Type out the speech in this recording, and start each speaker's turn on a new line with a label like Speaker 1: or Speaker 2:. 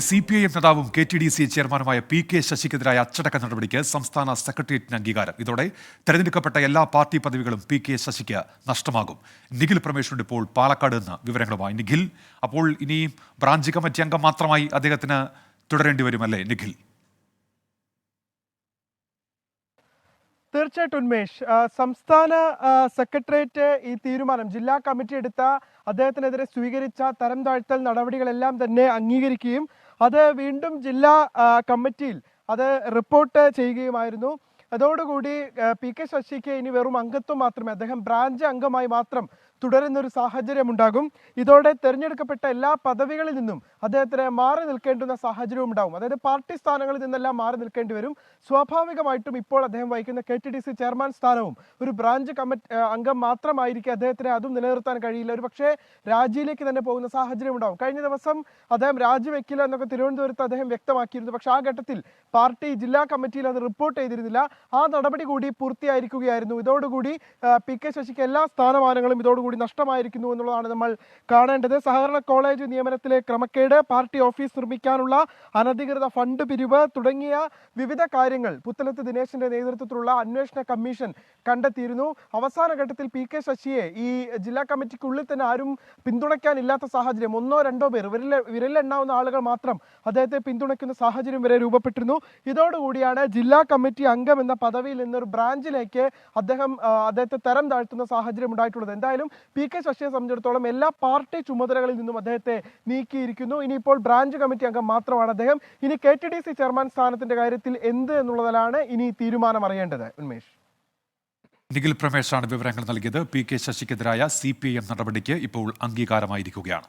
Speaker 1: C P I M നേതാവും K T D C ചെയർമാനുമായ P K ശശിക്കെതിരായ അച്ചടക്ക നടപടിക്ക് സംസ്ഥാന സെക്രട്ടേറിയറ്റിന് അംഗീകാരം. ഇതോടെ തെരഞ്ഞെടുക്കപ്പെട്ട എല്ലാ പാർട്ടി പദവികളും പി കെ ശശിക്ക് നഷ്ടമാകും. നിഖിൽ പ്രമേഷുണ്ട് ഇപ്പോൾ പാലക്കാട് നിന്ന് വിവരങ്ങളുമായി നിഖിൽ. അപ്പോൾ ഇനി ബ്രാഞ്ച് കമ്മിറ്റി അംഗം മാത്രമായി അദ്ദേഹത്തിന് തുടരേണ്ടി വരുമല്ലേ നിഖിൽ?
Speaker 2: തീർച്ചയായിട്ടും ഉന്മേഷ്. സംസ്ഥാന സെക്രട്ടേറിയറ്റ് ഈ തീരുമാനം ജില്ലാ കമ്മിറ്റി എടുത്ത അദ്ദേഹത്തിനെതിരെ സ്വീകരിച്ച തരം താഴ്ത്തൽ നടപടികളെല്ലാം തന്നെ അംഗീകരിക്കുകയും അത് വീണ്ടും ജില്ലാ കമ്മിറ്റിയിൽ അത് റിപ്പോർട്ട് ചെയ്യുകയുമായിരുന്നു. അതോടുകൂടി പി കെ ശശിക്ക് ഇനി വെറും അംഗത്വം മാത്രമേ അദ്ദേഹം ബ്രാഞ്ച് അംഗമായി മാത്രം തുടരുന്ന ഒരു സാഹചര്യം ഉണ്ടാകും ഇതോടെ തെരഞ്ഞെടുക്കപ്പെട്ട എല്ലാ പദവികളിൽ നിന്നും അദ്ദേഹത്തിന് മാറി നിൽക്കേണ്ടുന്ന സാഹചര്യവും ഉണ്ടാകും അതായത് പാർട്ടി സ്ഥാനങ്ങളിൽ നിന്നെല്ലാം മാറി നിൽക്കേണ്ടി വരും. സ്വാഭാവികമായിട്ടും ഇപ്പോൾ അദ്ദേഹം വഹിക്കുന്ന K T D C chairman സ്ഥാനവും ഒരു ബ്രാഞ്ച് കമ്മിറ്റി അംഗം മാത്രമായിരിക്കും അദ്ദേഹത്തിന് അതും നിലനിർത്താൻ കഴിയില്ല. ഒരു പക്ഷേ രാജിയിലേക്ക് തന്നെ പോകുന്ന സാഹചര്യം ഉണ്ടാകും കഴിഞ്ഞ ദിവസം അദ്ദേഹം രാജിവെക്കില്ല എന്നൊക്കെ തിരുവനന്തപുരത്ത് അദ്ദേഹം വ്യക്തമാക്കിയിരുന്നു. പക്ഷേ ആ ഘട്ടത്തിൽ പാർട്ടി ജില്ലാ കമ്മിറ്റിയിൽ അത് റിപ്പോർട്ട് ചെയ്തിരുന്നില്ല. ആ നടപടി കൂടി പൂർത്തിയായിരിക്കുകയായിരുന്നു. ഇതോടുകൂടി പി കെ ശശിക്ക് എല്ലാ സ്ഥാനമാനങ്ങളും ഇതോടുകൂടി നഷ്ടമായിരിക്കുന്നു എന്നുള്ളതാണ് നമ്മൾ കാണേണ്ടത്. സഹകരണ കോളേജ് നിയമനത്തിലെ ക്രമക്കേട് പാർട്ടി ഓഫീസ് നിർമ്മിക്കാനുള്ള അനധികൃത ഫണ്ട് പിരിവ് തുടങ്ങിയ വിവിധ കാര്യങ്ങൾ പുത്തലത്ത് ദിനേശിന്റെ നേതൃത്വത്തിലുള്ള അന്വേഷണ കമ്മീഷൻ കണ്ടെത്തിയിരുന്നു. അവസാന ഘട്ടത്തിൽ പി കെ ശശിയെ ഈ ജില്ലാ കമ്മിറ്റിക്കുള്ളിൽ തന്നെ ആരും പിന്തുണയ്ക്കാനില്ലാത്ത സാഹചര്യം. ഒന്നോ രണ്ടോ പേർ വിരൽ വിരലെണ്ണാവുന്ന ആളുകൾ മാത്രം അദ്ദേഹത്തെ പിന്തുണയ്ക്കുന്ന സാഹചര്യം വരെ രൂപപ്പെട്ടിരുന്നു. ഇതോടുകൂടിയാണ് ജില്ലാ കമ്മിറ്റി അംഗം എന്ന പദവിയിൽ നിന്നൊരു ബ്രാഞ്ചിലേക്ക് അദ്ദേഹം അദ്ദേഹത്തെ തരം താഴ്ത്തുന്ന സാഹചര്യം ഉണ്ടായിട്ടുള്ളത്. എന്തായാലും പി കെ ശശിയെ സംബന്ധിച്ചിടത്തോളം എല്ലാ പാർട്ടി ചുമതലകളിൽ നിന്നും അദ്ദേഹത്തെ നീക്കിയിരിക്കുന്നു. ഇനിയിപ്പോൾ ബ്രാഞ്ച് കമ്മിറ്റി അംഗം മാത്രമാണ് അദ്ദേഹം. ഇനി K T D C chairman സ്ഥാനത്തിന്റെ കാര്യത്തിൽ എന്ത് എന്നുള്ളതിലാണ് ഇനി തീരുമാനം അറിയേണ്ടത് ഉന്മേഷ്.
Speaker 1: നിഖിൽ പ്രമേഷാണ് വിവരങ്ങൾ നൽകിയത്. പി കെ ശശിക്കെതിരായ സി പി ഐ എം നടപടിക്ക് ഇപ്പോൾ അംഗീകാരമായിരിക്കുകയാണ്.